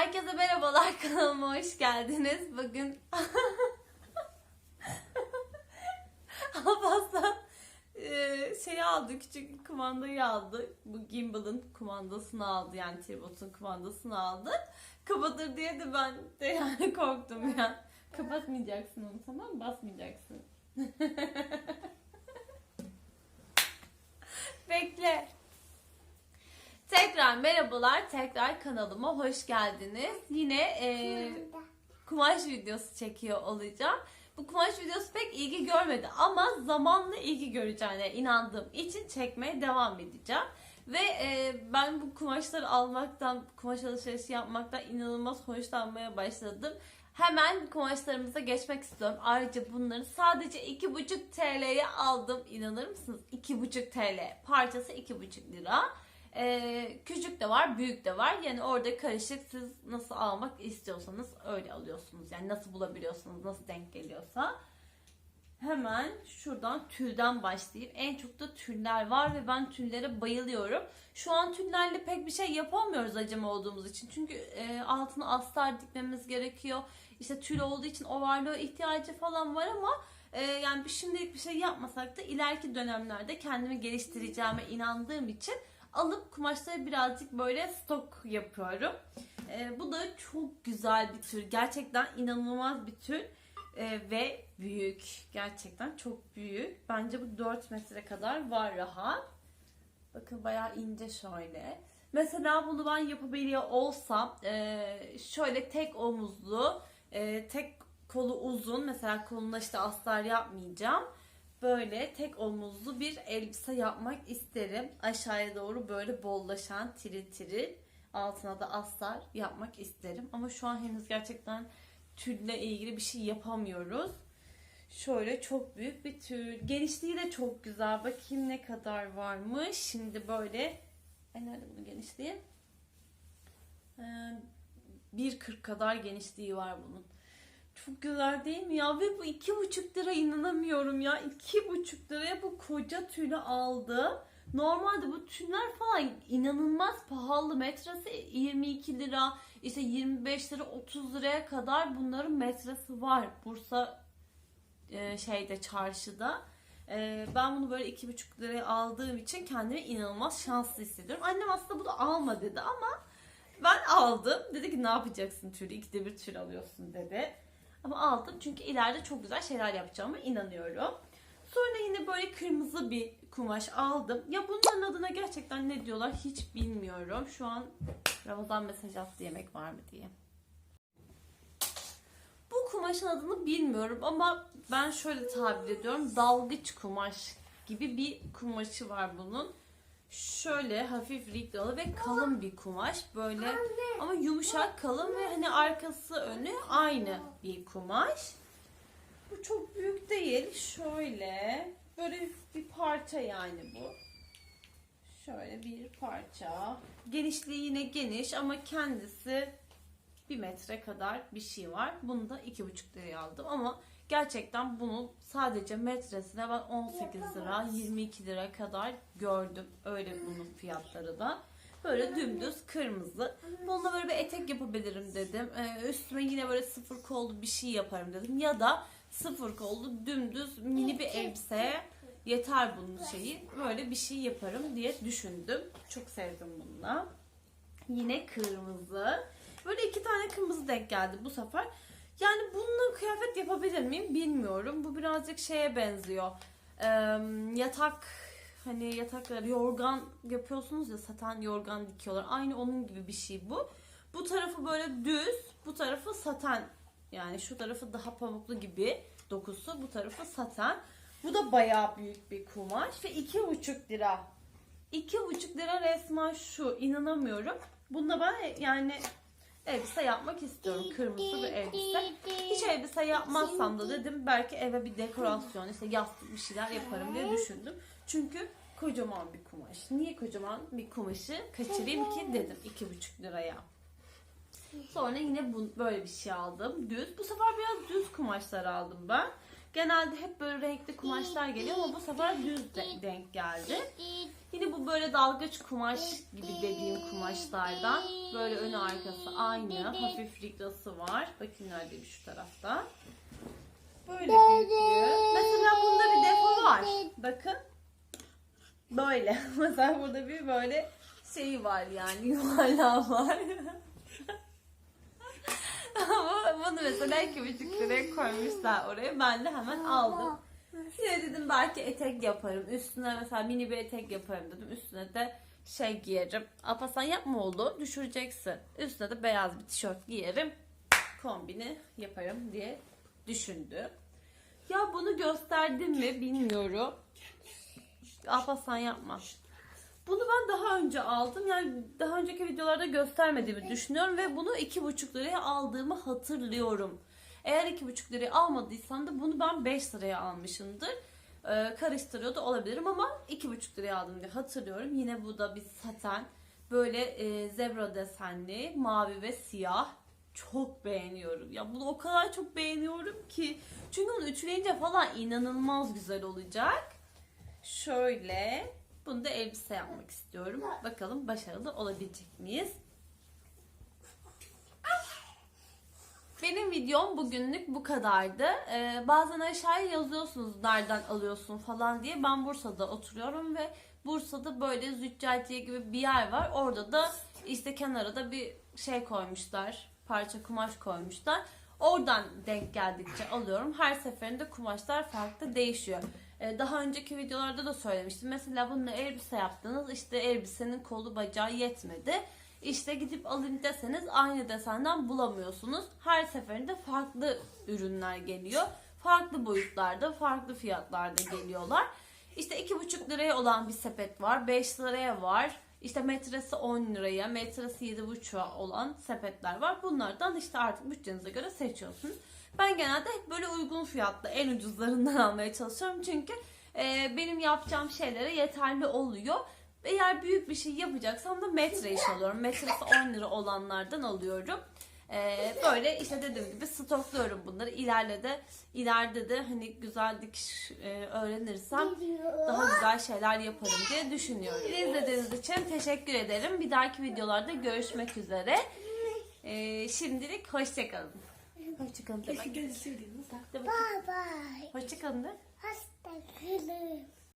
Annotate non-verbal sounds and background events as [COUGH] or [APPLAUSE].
Herkese merhabalar [LAUGHS] kanalıma hoş geldiniz. Bugün [LAUGHS] Abbas'tan e, şeyi aldı, küçük kumandayı aldı. Bu gimbal'ın kumandasını aldı yani tripodun kumandasını aldı. Kapatır diye de ben de yani [LAUGHS] korktum ya. Kapatmayacaksın onu tamam mı? Basmayacaksın. Merhabalar, tekrar kanalıma hoş geldiniz. Yine e, kumaş videosu çekiyor olacağım. Bu kumaş videosu pek ilgi görmedi ama zamanla ilgi göreceğine inandığım için çekmeye devam edeceğim. Ve e, ben bu kumaşları almaktan, kumaş alışverişi yapmaktan inanılmaz hoşlanmaya başladım. Hemen kumaşlarımıza geçmek istiyorum. Ayrıca bunları sadece 2,5 TL'ye aldım. İnanır mısınız? 2,5 TL. Parçası 2,5 lira. Ee, küçük de var, büyük de var. Yani orada karışık siz nasıl almak istiyorsanız öyle alıyorsunuz. Yani nasıl bulabiliyorsanız, nasıl denk geliyorsa. Hemen şuradan tülden başlayayım. En çok da tüller var ve ben tüllere bayılıyorum. Şu an tüllerle pek bir şey yapamıyoruz acemi olduğumuz için. Çünkü e, altına astar dikmemiz gerekiyor. İşte tül olduğu için overlock ihtiyacı falan var ama e, yani şimdilik bir şey yapmasak da ileriki dönemlerde kendimi geliştireceğime inandığım için alıp kumaşları birazcık böyle stok yapıyorum. E, bu da çok güzel bir tür. Gerçekten inanılmaz bir tür. E, ve büyük. Gerçekten çok büyük. Bence bu 4 metre kadar var rahat. Bakın bayağı ince şöyle. Mesela bunu ben yapabiliyor olsam e, şöyle tek omuzlu, e, tek kolu uzun. Mesela koluna işte astar yapmayacağım. Böyle tek omuzlu bir elbise yapmak isterim. Aşağıya doğru böyle bollaşan tiril tiril. Altına da astar yapmak isterim. Ama şu an henüz gerçekten tülle ilgili bir şey yapamıyoruz. Şöyle çok büyük bir tül. Genişliği de çok güzel. Bakayım ne kadar varmış. Şimdi böyle Ay nerede bunun genişliği? Ee, 1.40 kadar genişliği var bunun. Çok güzel değil mi ya? Ve bu iki buçuk lira inanamıyorum ya. İki buçuk liraya bu koca tülü aldı. Normalde bu tüller falan inanılmaz pahalı. Metresi 22 lira, işte 25 lira, 30 liraya kadar bunların metresi var. Bursa e, şeyde çarşıda. E, ben bunu böyle iki buçuk liraya aldığım için kendimi inanılmaz şanslı hissediyorum. Annem aslında bunu alma dedi ama ben aldım. Dedi ki ne yapacaksın tülü? İkide bir tül alıyorsun dedi. Ama aldım çünkü ileride çok güzel şeyler yapacağıma inanıyorum. Sonra yine böyle kırmızı bir kumaş aldım. Ya bunların adına gerçekten ne diyorlar hiç bilmiyorum. Şu an Ramazan mesaj attı yemek var mı diye. Bu kumaşın adını bilmiyorum ama ben şöyle tabir ediyorum. Dalgıç kumaş gibi bir kumaşı var bunun. Şöyle hafif riklalı ve kalın bir kumaş. Böyle ama yumuşak, kalın ve hani arkası önü aynı bir kumaş. Bu çok büyük değil. Şöyle böyle bir parça yani bu. Şöyle bir parça. Genişliği yine geniş ama kendisi bir metre kadar bir şey var. Bunu da iki buçuk liraya aldım ama gerçekten bunu sadece metresine ben 18 lira 22 lira kadar gördüm. Öyle bunun fiyatları da. Böyle dümdüz kırmızı. Bununla böyle bir etek yapabilirim dedim. Ee, üstüme yine böyle sıfır kollu bir şey yaparım dedim. Ya da sıfır kollu dümdüz mini bir elbiseye yeter bunun şeyi. Böyle bir şey yaparım diye düşündüm. Çok sevdim bununla. Yine kırmızı. Böyle iki tane kırmızı denk geldi bu sefer. Yani bununla kıyafet yapabilir miyim bilmiyorum. Bu birazcık şeye benziyor. Ee, yatak hani yataklar yorgan yapıyorsunuz ya saten yorgan dikiyorlar. Aynı onun gibi bir şey bu. Bu tarafı böyle düz, bu tarafı saten. Yani şu tarafı daha pamuklu gibi dokusu, bu tarafı saten. Bu da bayağı büyük bir kumaş ve iki buçuk lira. İki buçuk lira resmen şu. inanamıyorum. Bunda ben yani elbise yapmak istiyorum. Kırmızı bir elbise. Hiç elbise yapmazsam da dedim belki eve bir dekorasyon işte yastık bir şeyler yaparım diye düşündüm. Çünkü kocaman bir kumaş. Niye kocaman bir kumaşı kaçırayım ki dedim iki buçuk liraya. Sonra yine bu, böyle bir şey aldım. Düz. Bu sefer biraz düz kumaşlar aldım ben. Genelde hep böyle renkli kumaşlar geliyor ama bu sefer düz de- denk geldi. Yine bu böyle dalgıç kumaş gibi dediğim kumaşlardan. Böyle önü arkası aynı. Hafif riglası var. Bakın neredeyim şu tarafta. Böyle büyüklüğü. Mesela bunda bir defo var. Bakın. Böyle. [LAUGHS] Mesela burada bir böyle şeyi var yani yuvarlağı var. [LAUGHS] Bunu mesela iki buçuk liraya koymuşlar oraya. Ben de hemen aldım. Yine dedim belki etek yaparım. Üstüne mesela mini bir etek yaparım dedim. Üstüne de şey giyerim. Alpasan yapma oldu. Düşüreceksin. Üstüne de beyaz bir tişört giyerim. Kombini yaparım diye düşündüm. Ya bunu gösterdim mi bilmiyorum. Alpasan yapma. Bunu ben daha önce aldım. Yani daha önceki videolarda göstermediğimi düşünüyorum ve bunu iki buçuk liraya aldığımı hatırlıyorum. Eğer iki buçuk liraya almadıysam da bunu ben 5 liraya almışımdır. Ee, karıştırıyor da olabilirim ama iki buçuk liraya aldım diye hatırlıyorum. Yine bu da bir saten. Böyle e, zebra desenli, mavi ve siyah. Çok beğeniyorum. Ya bunu o kadar çok beğeniyorum ki. Çünkü onu ütüleyince falan inanılmaz güzel olacak. Şöyle bunu da elbise yapmak istiyorum. Bakalım başarılı olabilecek miyiz? Benim videom bugünlük bu kadardı. Ee, bazen aşağıya yazıyorsunuz nereden alıyorsun falan diye. Ben Bursa'da oturuyorum ve Bursa'da böyle Züccaciye gibi bir yer var. Orada da işte kenara da bir şey koymuşlar. Parça kumaş koymuşlar. Oradan denk geldikçe alıyorum. Her seferinde kumaşlar farklı değişiyor. Ee, daha önceki videolarda da söylemiştim. Mesela bununla elbise yaptınız. İşte elbisenin kolu bacağı yetmedi. İşte gidip alayım deseniz aynı desenden bulamıyorsunuz. Her seferinde farklı ürünler geliyor. Farklı boyutlarda, farklı fiyatlarda geliyorlar. İşte iki buçuk liraya olan bir sepet var. 5 liraya var. İşte metresi 10 liraya, metresi 7,5'a olan sepetler var. Bunlardan işte artık bütçenize göre seçiyorsunuz. Ben genelde hep böyle uygun fiyatlı, en ucuzlarından [LAUGHS] almaya çalışıyorum. Çünkü e, benim yapacağım şeylere yeterli oluyor. Eğer büyük bir şey yapacaksam da metre iş alıyorum. Metresi 10 lira olanlardan alıyorum. Ee, böyle işte dediğim gibi stokluyorum bunları. İleride de ileride de hani güzel dikiş e, öğrenirsem daha güzel şeyler yaparım diye düşünüyorum. İzlediğiniz için teşekkür ederim. Bir dahaki videolarda görüşmek üzere. Ee, şimdilik hoşçakalın. Hoşçakalın de bak. Bye. Hoşçakalın de. Hoşçakalın.